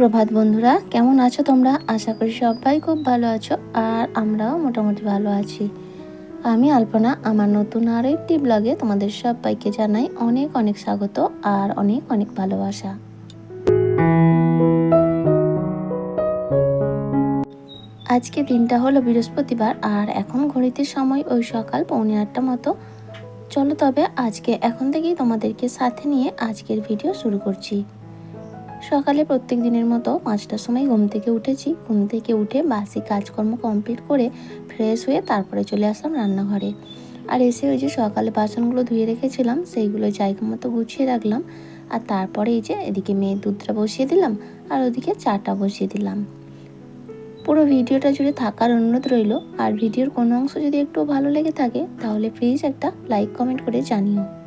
সুপ্রভাত বন্ধুরা, কেমন আছো তোমরা? আশা করি সবাই খুব ভালো আছো আর আমরাও মোটামুটি ভালো আছি। আমি আলপনা, আমার নতুন আরও একটি ব্লগে তোমাদের সবাইকে জানাই অনেক অনেক স্বাগত আর অনেক অনেক ভালোবাসা। আজকে দিনটা হলো বৃহস্পতিবার আর এখন ঘড়িতে সময় ওই সকাল পৌনে আটটা মতো। চলো তবে আজকে এখন থেকেই তোমাদেরকে সাথে নিয়ে আজকের ভিডিও শুরু করছি। সকালে প্রত্যেক দিনের মতো পাঁচটার সময় ঘুম থেকে উঠেছি। ঘুম থেকে উঠে বাসি কাজকর্ম কমপ্লিট করে ফ্রেশ হয়ে তারপরে চলে আসলাম রান্নাঘরে। আর এসে ওই যে সকালে বাসনগুলো ধুয়ে রেখেছিলাম, সেইগুলো জায়গা মতো গুছিয়ে রাখলাম। আর তারপরে এই যে এদিকে মেয়ে দুধটা বসিয়ে দিলাম আর ওদিকে চাটা বসিয়ে দিলাম। পুরো ভিডিওটা জুড়ে থাকার অনুরোধ রইল। আর ভিডিওর কোনো অংশ যদি একটু ভালো লেগে থাকে, তাহলে প্লিজ একটা লাইক কমেন্ট করে জানিও।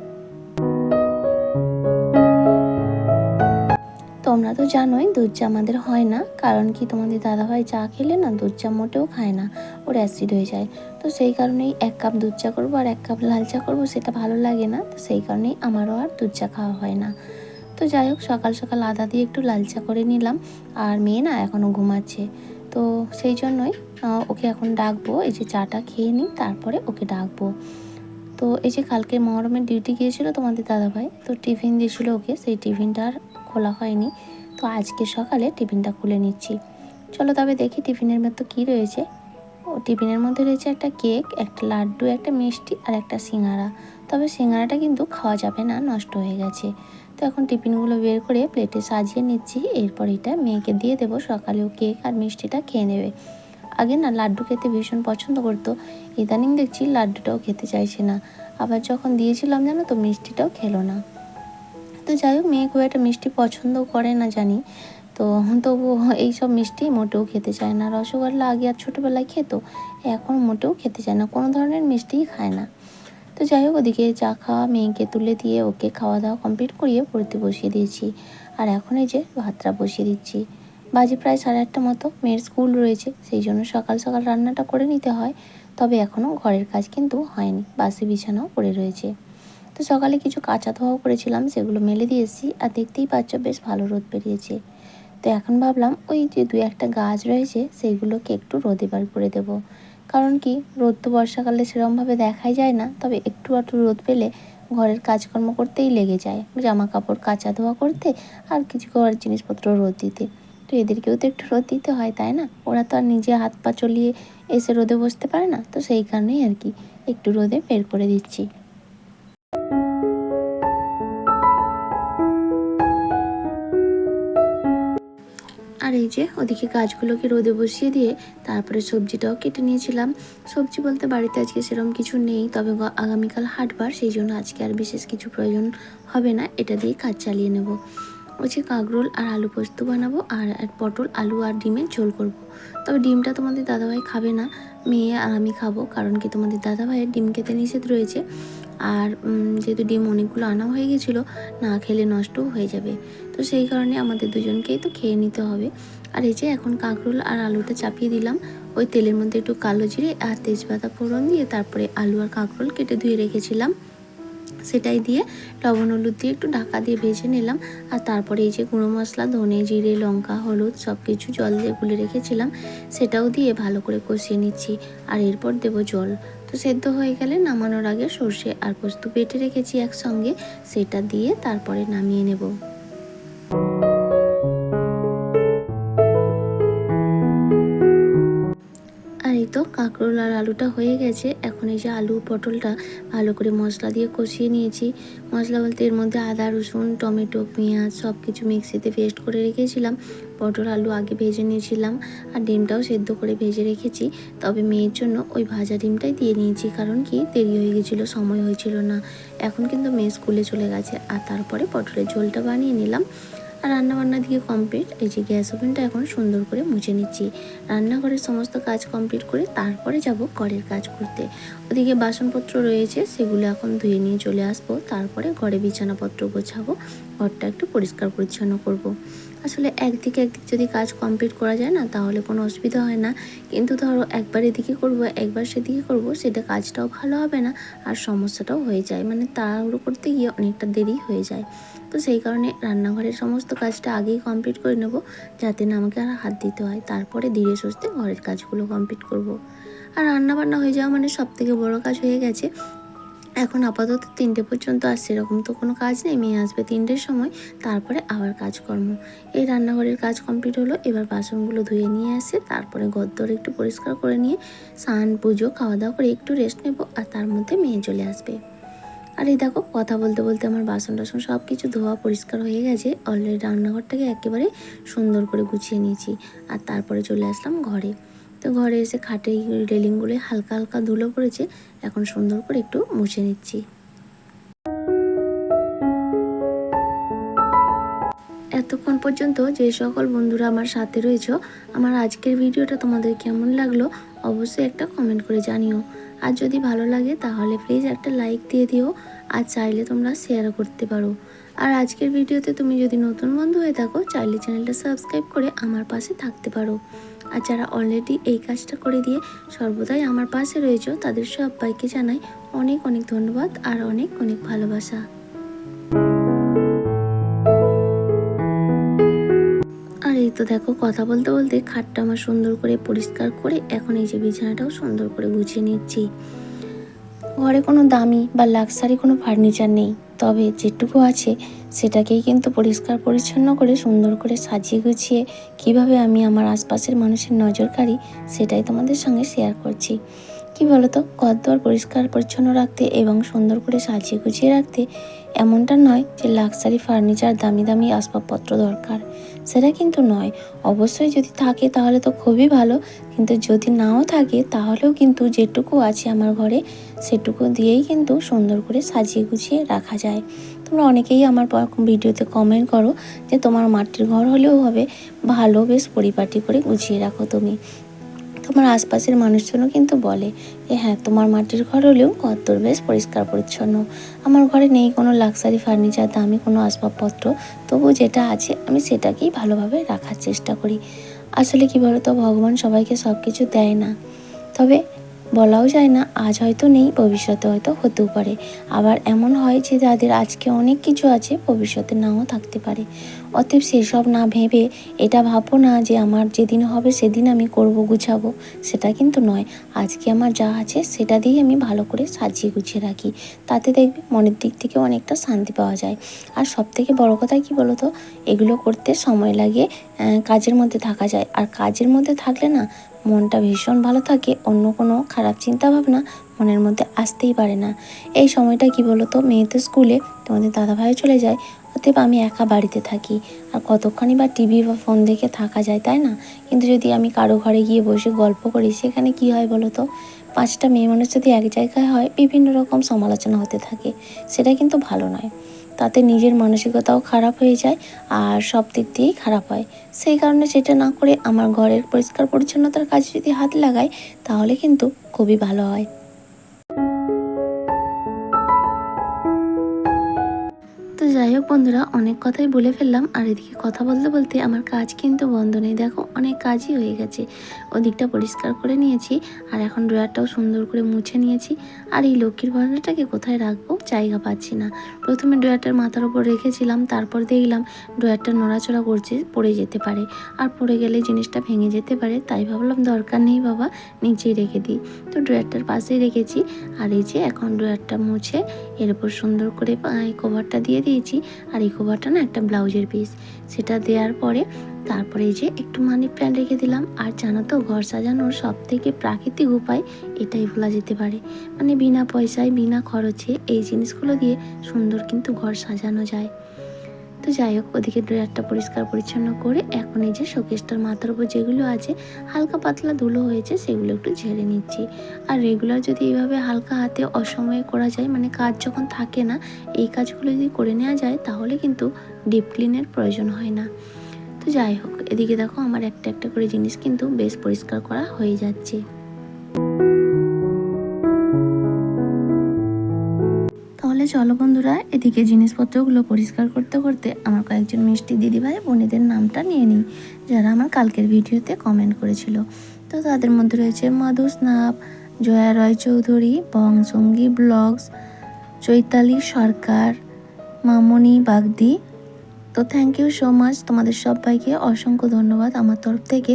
তোমরা তো জানোই দুধ চা আমাদের হয় না। কারণ কি তোমাদের দাদাভাই চা খেলে না, দুধ চা মোটেও খায় না। ওর অ্যাসিড হয়ে যায়। তো সেই কারণেই এক কাপ দুধ চা করব আর এক কাপ লাল চা করব, সেটা ভালো লাগে না। তো সেই কারণেই আমারও আর দুধ চা খাওয়া হয় না। তো যাই হোক, সকাল সকাল আদা দিয়ে একটু লাল চা করে নিলাম। আর মেয়ে না এখনও ঘুমাচ্ছে। তো সেই জন্যই ওকে এখন ডাকবো। এই যে চাটা খেয়ে নিই, তারপরে ওকে ডাকবো। তো এই যে কালকে মহরমের ডিউটি গিয়েছিল তোমাদের দাদাভাই, তো টিফিন দিয়েছিলো ওকে। সেই টিফিনটা আর খোলা হয়নি। তো আজকে সকালে টিফিনটা খুলে নিচ্ছি। চলো তবে দেখি টিফিনের মধ্যে কী রয়েছে। ও টিফিনের মধ্যে রয়েছে একটা কেক, একটা লাড্ডু, একটা মিষ্টি আর একটা সিঙ্গারা। তবে সিঙ্গারাটা কিন্তু খাওয়া যাবে না, নষ্ট হয়ে গেছে। তো এখন টিফিনগুলো বের করে প্লেটে সাজিয়ে নিচ্ছি। এরপর এটা মেয়েকে দিয়ে দেবো সকালেও কেক আর মিষ্টিটা খেয়ে নেবে। আগে না লাড্ডু খেতে ভীষণ পছন্দ করতো। ইদানিং দেখছি লাড্ডুটাও খেতে চাইছে না। আবার যখন দিয়েছিলাম জানো তো, মিষ্টিটাও খেলো না। তো যাই হোক, মেয়ে খুব একটা মিষ্টি পছন্দও করে না জানি। তো তবু এইসব মিষ্টি মোটেও খেতে চায় না। রসগোল্লা আগে আর ছোটোবেলায় খেত, এখন মোটেও খেতে চায় না। কোনো ধরনের মিষ্টিই খায় না। তো যাই হোক, ওদিকে চা খাওয়া মেয়েকে তুলে দিয়ে ওকে খাওয়া দাওয়া কমপ্লিট করিয়ে পড়তে বসিয়ে দিয়েছি। আর এখন এই যে ভাতটা বসিয়ে দিচ্ছি। বাজে প্রায় সাড়ে আটটা মতো, মেয়ের স্কুল রয়েছে, সেই জন্য সকাল সকাল রান্নাটা করে নিতে হয়। তবে এখনও ঘরের কাজ কিন্তু হয়নি, বাসি বিছানাও পড়ে রয়েছে। তো সকালে কিছু কাঁচা ধোয়াও করেছিলাম, সেগুলো মেলে দিয়েছি আর দেখতেই পাচ্ছ বেশ ভালো রোদ বেরিয়েছে। তো এখন ভাবলাম ওই যে দু একটা গাছ রয়েছে সেইগুলোকে একটু রোদে বার করে দেব। কারণ কি, রোদ তো বর্ষাকালে সেরমভাবে দেখাই যায় না, তবে একটু একটু রোদ পেলে ঘরের কাজকর্ম করতেই লেগে যায়। জামা কাপড় কাচা ধোয়া করতে আর কিছু ঘরের জিনিসপত্র রোদ দিতে। তো এদেরকেও তো একটু রোদ দিতে হয়, তাই না? ওরা তো আর নিজে হাত পা চলিয়ে এসে রোদে বসতে পারে না, তো সেই কারণেই আর কি একটু রোদে বের করে দিচ্ছি। আর ওদিকে গাছগুলোকে রোদে বসিয়ে দিয়ে তারপরে সবজিটাও কেটে নিয়েছিলাম। সবজি বলতে বাড়িতে আজকে সেরকম কিছু নেই, তবে আগামীকাল হাটবার, সেই জন্য আজকে আর বিশেষ কিছু প্রয়োজন হবে না, এটা দিয়ে কাজ চালিয়ে নেব। যে কাঁকরোল আর আলু পোস্ত বানাবো আর পটল, আলু আর ডিমের ঝোল করব। তবে ডিমটা তোমাদের দাদাভাই খাবে না, মেয়ে আর আমি খাব, কারণ কি তোমাদের দাদাভাইয়ের ডিম খেতে নিষেধ রয়েছে। আর যেহেতু ডিম অনেকগুলো আনা হয়ে গেছিল, না খেলে নষ্টও হয়ে যাবে। তো সেই কারণে আমাদের দুজনকেই তো খেয়ে নিতে হবে। আর এই যে এখন কাঁকরোল আর আলুটা চাপিয়ে দিলাম। ওই তেলের মধ্যে একটু কালো জিরে আর তেজপাতা ফোড়ন দিয়ে তারপরে আলু আর কাঁকরোল কেটে ধুয়ে রেখেছিলাম। সেটাই দিয়ে লবণ হলুদ দিয়ে একটু ঢাকা দিয়ে ভেজে নিলাম। আর তারপরে এই যে গুঁড়ো মশলা, ধনে জিরে, লঙ্কা, হলুদ সব কিছু জল দিয়ে গুলে রেখেছিলাম। সেটাও দিয়ে ভালো করে কষিয়ে নিচ্ছি আর এরপর দেবো জল। তো সেদ্ধ হয়ে গেলে নামানোর আগে সর্ষে আর পোস্ত বেটে রেখেছি একসঙ্গে। সেটা দিয়ে তারপরে নামিয়ে নেব। কাঁকরোল আর আলুটা হয়ে গেছে। এখন এই যে আলু, পটলটা ভালো করে মশলা দিয়ে কষিয়ে নিয়েছি। মশলা বলতে এর মধ্যে আদা, রসুন, টমেটো, পেঁয়াজ সব কিছু মিক্সিতে পেস্ট করে রেখেছিলাম। পটল, আলু আগে ভেজে নিয়েছিলাম আর ডিমটাও সেদ্ধ করে ভেজে রেখেছি। তবে মেয়ের জন্য ওই ভাজা ডিমটাই দিয়ে নিয়েছি কারণ কি দেরি হয়ে গেছিল, সময় হয়েছিল না। এখন কিন্তু মেয়ে স্কুলে চলে গেছে আর তারপরে পটলের ঝোলটা বানিয়ে নিলাম। আর রান্নাবান্না দিকে কমপ্লিট এই যে গ্যাস ওভেনটা এখন সুন্দর করে মুছে নিচ্ছি। রান্নাঘরের সমস্ত কাজ কমপ্লিট করে তারপরে যাব ঘরের কাজ করতে। ওদিকে বাসনপত্র রয়েছে, সেগুলো এখন ধুয়ে নিয়ে চলে আসব। তারপরে ঘরে বিছানাপত্র গোছাবো, ঘরটা একটু পরিষ্কার পরিচ্ছন্ন করব। আসলে একদিকে একদিক যদি কাজ কমপ্লিট করা যায় না, তাহলে কোনো অসুবিধা হয় না। কিন্তু ধরো একবার এদিকে করব, একবার সেদিকে করব, সেটা কাজটাও ভালো হবে না, আর সমস্যাটাও হয়ে যায়। মানে তাড়াহুড়ো করতে গিয়ে অনেকটা দেরি হয়ে যায়। তো সেই কারণে রান্নাঘরের সমস্ত কাজটা আগেই কমপ্লিট করে নেব, যাতে না আমাকে আর হাত দিতে হয়। তারপরে ধীরে সুস্থে ঘরের কাজগুলো কমপ্লিট করব। আর রান্না বান্না হয়ে যাওয়া মানে সব থেকে বড়ো কাজ হয়ে গেছে। এখন আপাতত তিনটে পর্যন্ত আর সেরকম তো কোনো কাজ নেই। মেয়ে আসবে তিনটের সময়, তারপরে আবার কাজকর্ম। এই রান্নাঘরের কাজ কমপ্লিট হলো, এবার বাসনগুলো ধুয়ে নিয়ে আসে তারপরে গদ্দর একটু পরিষ্কার করে নিয়ে স্নান, পুজো খাওয়া দাওয়া করে একটু রেস্ট নেব আর তার মধ্যে মেয়ে চলে আসবে। আর এই দেখো, কথা বলতে বলতে আমার বাসন টাসন সব কিছু ধোয়া পরিষ্কার হয়ে গেছে। অলরেডি রান্নাঘরটাকে একেবারে সুন্দর করে গুছিয়ে নিয়েছি আর তারপরে চলে আসলাম ঘরে। তো ঘরে এসে খাটে রেলিংগুলো হালকা হালকা ধুলো পড়েছে এখন সুন্দর করে একটু মুছে নিচ্ছি। এতক্ষণ পর্যন্ত যে সকল বন্ধুরা আমার সাথে রয়েছ, আমার আজকের ভিডিওটা তোমাদের কেমন লাগল অবশ্যই একটা কমেন্ট করে জানিও। আর যদি ভালো লাগে তাহলে প্লিজ একটা লাইক দিয়ে দিও, আর চাইলে তোমরা শেয়ারও করতে পারো। আর আজকের ভিডিওতে তুমি যদি নতুন বন্ধু হয়ে থাকো, চাইলে চ্যানেলটা সাবস্ক্রাইব করে আমার পাশে থাকতে পারো। আর যারা অলরেডি এই কাজটা করে দিয়ে সর্বদাই আমার পাশে রয়েছে, তাদের সবাইকে জানাই অনেক অনেক ধন্যবাদ আর অনেক অনেক ভালোবাসা। আর এই তো দেখো, কথা বলতে বলতে খাটটা আমার সুন্দর করে পরিষ্কার করে এখন এই যে বিছানাটাও সুন্দর করে গুছিয়ে নিচ্ছি। ঘরে কোনো দামি বা লাক্সারি কোনো ফার্নিচার নেই। তবে যেটুকু আছে সেটাকেই কিন্তু পরিষ্কার পরিচ্ছন্ন করে সুন্দর করে সাজিয়ে গুছিয়ে কীভাবে আমি আমার আশপাশের মানুষের নজর কাড়ি সেটাই তোমাদের সঙ্গে শেয়ার করছি। কি বলতো? ঘরদোয়ার পরিষ্কার পরিচ্ছন্ন রাখতে এবং সুন্দর করে সাজিয়ে গুছিয়ে রাখতে এমনটা নয় যে লাক্সারি ফার্নিচার দামি দামি আসবাবপত্র দরকার। সেটা কিন্তু নয়। অবশ্যই যদি থাকে তাহলে তো খুবই ভালো। কিন্তু যদি নাও থাকে তাহলেও কিন্তু যেটুকু আছে আমার ঘরে সেটুকু দিয়েই কিন্তু সুন্দর করে সাজিয়ে গুছিয়ে রাখা যায়। তোমরা অনেকেই আমার ভিডিওতে কমেন্ট করো যে তোমার মাটির ঘর হলেও হবে। ভালো বেশ পরিপাটি করে গুছিয়ে রাখো তুমি। তোমার আশপাশের মানুষজনও কিন্তু বলে যে হ্যাঁ তোমার মাটির ঘর হলেও কত্তর বেশ পরিষ্কার পরিচ্ছন্ন। আমার ঘরে নেই কোনো লাক্সারি ফার্নিচার দামি কোনো আসবাবপত্র। তবু যেটা আছে, আমি সেটাকেই ভালোভাবে রাখার চেষ্টা করি। আসলে কি বলতো, ভগবান সবাইকে সব কিছু দেয় না। তবে বলাও যায় না, আজ হয়তো নেই, ভবিষ্যতে হয়তো হতেও পারে। আবার এমন হয় যে, যাদের আজকে অনেক কিছু আছে, ভবিষ্যতে নাও থাকতে পারে। অতএব সেসব না ভেবে এটা ভাবো না যে আমার যেদিন হবে সেদিন আমি করব, গুছাবো। সেটা কিন্তু নয়। আজকে আমার যা আছে সেটা দিয়েই আমি ভালো করে সাজিয়ে গুছিয়ে রাখি। তাতে দেখবে মনের দিক থেকে অনেকটা শান্তি পাওয়া যায়। আর সব থেকে বড় কথা কি বলো তো এগুলো করতে সময় লাগে কাজের মধ্যে থাকা যায়। আর কাজের মধ্যে থাকলে না, মনটা ভীষণ ভালো থাকে, অন্য কোনো খারাপ চিন্তা ভাবনা মনের মধ্যে আসতেই পারে না। এই সময়টা কি বলো তো মেয়েদের স্কুলে তোমাদের দাদাভাইও চলে যায়। অতএব আমি একা বাড়িতে থাকি। আর কতক্ষণই বা টিভি বা ফোন দেখে থাকা যায়, তাই না? কিন্তু যদি আমি কারও ঘরে গিয়ে বসে গল্প করি, সেখানে কি হয় বলো তো? পাঁচটা মেয়ে মানুষ যদি এক জায়গায় হয়, বিভিন্ন রকম সমালোচনা হতে থাকে। সেটা কিন্তু ভালো নয়। তাতে নিজের মানসিকতাও খারাপ হয়ে যায় আর সব দিক দিয়েই খারাপ হয়। সেই কারণে সেটা না করে আমার ঘরের পরিষ্কার পরিচ্ছন্নতার কাজে যদি হাত লাগাই, তাহলে কিন্তু খুবই ভালো হয়। হোক বন্ধুরা, অনেক কথাই বলে ফেললাম। আর এদিকে কথা বলতে বলতে আমার কাজ কিন্তু বন্ধ নেই। দেখো, অনেক কাজই হয়ে গেছে। ওদিকটা পরিষ্কার করে নিয়েছি, আর এখন ড্রয়ারটাও সুন্দর করে মুছে নিয়েছি। আর এই লক্ষ্মীর ভাণ্ডারটাকে কোথায় রাখব? জায়গা পাচ্ছি না। প্রথমে ড্রয়ারটার মাথার উপর রেখেছিলাম, তারপর দেখলাম ড্রয়ারটা নড়াচড়া করছে, পড়ে যেতে পারে। আর পড়ে গেলে জিনিসটা ভেঙে যেতে পারে, তাই ভাবলাম দরকার নেই বাবা, নিচেই রেখে দিই। তো ড্রয়ারটার পাশেই রেখেছি। আর এই যে এখন ড্রয়ারটা মুছে, এর উপর সুন্দর করে কভারটা দিয়ে দিয়েছি। আর ইকো বাটন না একটা ব্লাউজের পিস সেটা দেওয়ার পরে তারপরে এই যে একটু মানি প্ল্যান্ট রেখে দিলাম। আর জানো তো, ঘর সাজানোর সব থেকে প্রাকৃতিক উপায় এটাই বলা যেতে পারে। মানে বিনা পয়সায়, বিনা খরচে এই জিনিসগুলো দিয়ে সুন্দর কিন্তু ঘর সাজানো যায়। তো যাই হোক, ওদিকে ড্রয়ারটা পরিষ্কার পরিচ্ছন্ন করে এখন এই যে শোকেসটার মাথার উপর যেগুলো আছে, হালকা পাতলা ধুলো হয়েছে, সেগুলো একটু ঝেড়ে নিচ্ছি। আর রেগুলার যদি এইভাবে হালকা হাতে অসময়ে করা যায় মানে কাজ যখন থাকে না, এই কাজগুলো যদি করে নেওয়া যায়, তাহলে কিন্তু ডিপ ক্লিনের প্রয়োজন হয় না। তো যাই হোক, এদিকে দেখো আমার একটা একটা করে জিনিস কিন্তু বেশ পরিষ্কার করা হয়ে যাচ্ছে। চলো বন্ধুরা, এদিকে জিনিসপত্রগুলো পরিষ্কার করতে করতে আমার কয়েকজন মিষ্টি দিদিভাই বোনেদের নামটা নিয়ে নিই, যারা আমার কালকের ভিডিওতে কমেন্ট করেছিল। তো তাদের মধ্যে রয়েছে মধু স্নাপ, জয়া রয় চৌধুরী বংসঙ্গী ব্লগস, চৈতালি সরকার, মামনি বাগদি। তো থ্যাংক ইউ সো মাচ তোমাদের সবাইকে অসংখ্য ধন্যবাদ আমার তরফ থেকে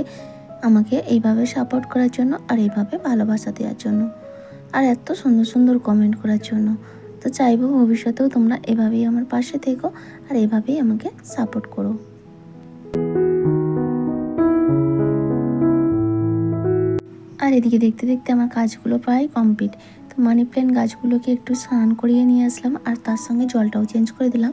আমাকে এইভাবে সাপোর্ট করার জন্য আর এইভাবে ভালোবাসা দেওয়ার জন্য। আর এত সুন্দর সুন্দর কমেন্ট করার জন্য। তো চাইব ভবিষ্যতেও তোমরা এভাবেই আমার পাশে থেকো আর এভাবেই আমাকে সাপোর্ট করো। আর এদিকে দেখতে দেখতে আমার কাজগুলো প্রায় কমপ্লিট তো মানি প্ল্যান্ট গাছগুলোকে একটু স্নান করিয়ে নিয়ে আসলাম আর তার সঙ্গে জলটাও চেঞ্জ করে দিলাম।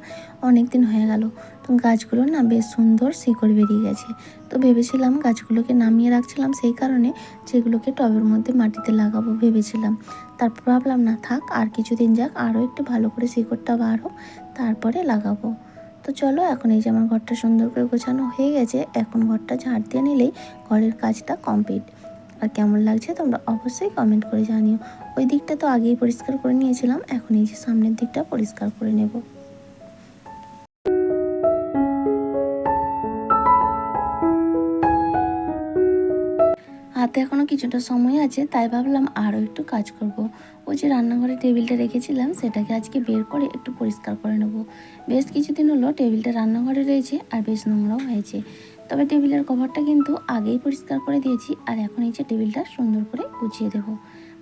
অনেক দিন হয়ে গেল। তো গাছগুলো না বেশ সুন্দর শিকড় বেরিয়ে গেছে। তো ভেবেছিলাম গাছগুলোকে নামিয়ে রাখছিলাম সেই কারণে যেগুলোকে টবের মধ্যে মাটিতে লাগাবো ভেবেছিলাম। তারপর ভাবলাম, না থাক, আর কিছুদিন যাক, আরও একটু ভালো করে শিকড়টা বার হোক তারপরে লাগাবো। তো চলো, এখন এই যে আমার ঘরটা সুন্দর করে গোছানো হয়ে গেছে, এখন ঘরটা ঝাড় দিয়ে নিলেই ঘরের কাজটা কমপ্লিট আর কেমন লাগছে তোমরা অবশ্যই কমেন্ট করে জানিও। ওই দিকটা তো আগেই পরিষ্কার করে নিয়েছিলাম, এখন এই যে সামনের দিকটা পরিষ্কার করে নেব। হাতে এখনও কিছুটা সময় আছে, তাই ভাবলাম আরও একটু কাজ করব। ওই যে রান্নাঘরে টেবিলটা রেখেছিলাম, সেটাকে আজকে বের করে একটু পরিষ্কার করে নেব। বেশ কিছুদিন হলো টেবিলটা রান্নাঘরে রয়েছে আর বেশ নোংরাও হয়েছে। তবে টেবিলের কভারটা কিন্তু আগেই পরিষ্কার করে দিয়েছি, আর এখন এই যে টেবিলটা সুন্দর করে গুছিয়ে দেবো।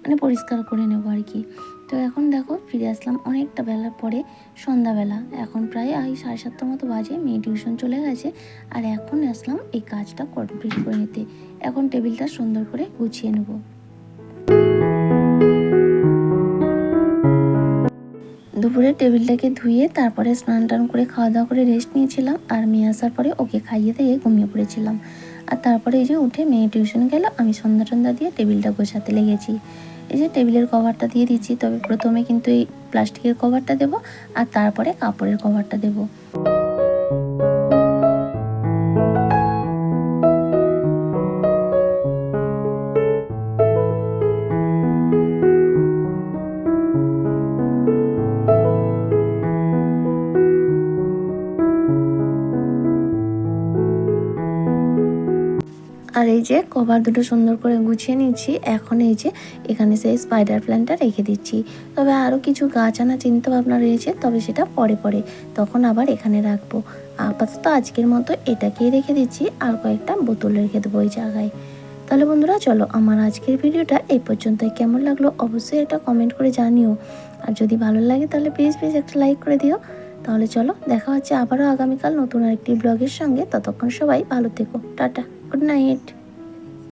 মানে পরিষ্কার করে নেব আর কি। তো এখন দেখো ফিরে আসলাম অনেকটা বেলার পরে, সন্ধ্যাবেলা। এখন প্রায় এই সাড়ে সাতটার মতো বাজে, মেয়ে টিউশন চলে গেছে। আর এখন আসলাম এই কাজটা কমপ্লিট করে নিতে। এখন টেবিলটা সুন্দর করে গুছিয়ে নেব। দুপুরে টেবিলটাকে ধুয়ে তারপরে স্নান টান করে খাওয়া দাওয়া করে রেস্ট নিয়েছিলাম আর মেয়ে আসার পরে ওকে খাইয়ে দিয়ে ঘুমিয়ে পড়েছিলাম। আর তারপরে এই যে উঠে মেয়ে টিউশন গেল, আমি সন্ধ্যা টন্ধা দিয়ে টেবিলটা গোছাতে লেগেছি। এই যে টেবিলের কভারটা দিয়ে দিচ্ছি, তবে প্রথমে কিন্তু এই প্লাস্টিকের কভারটা দেব আর তারপরে কাপড়ের কভারটা দেবো। যে কভার দুটো সুন্দর করে গুছিয়ে নিচ্ছি। এখন এই যে এখানে সেই স্পাইডার প্ল্যান্টটা রেখে দিচ্ছি। তবে আরও কিছু গাছ আনা চিন্তা ভাবনা রয়েছে, তবে সেটা পরে পরে। তখন আবার এখানে রাখব। আপাতত আজকের মতো এটাকেই রেখে দিচ্ছি, আর কয়েকটা বোতল রেখে দেবো ওই জায়গায়। তাহলে বন্ধুরা, চলো আমার আজকের ভিডিওটা এই পর্যন্তই। কেমন লাগল অবশ্যই এটা কমেন্ট করে জানিও। আর যদি ভালো লাগে তাহলে প্লিজ প্লিজ একটা লাইক করে দিও। তাহলে চলো দেখা হচ্ছে আবারও আগামীকাল নতুন আরেকটি ব্লগের সঙ্গে। ততক্ষণ সবাই ভালো থেকো। Tata good night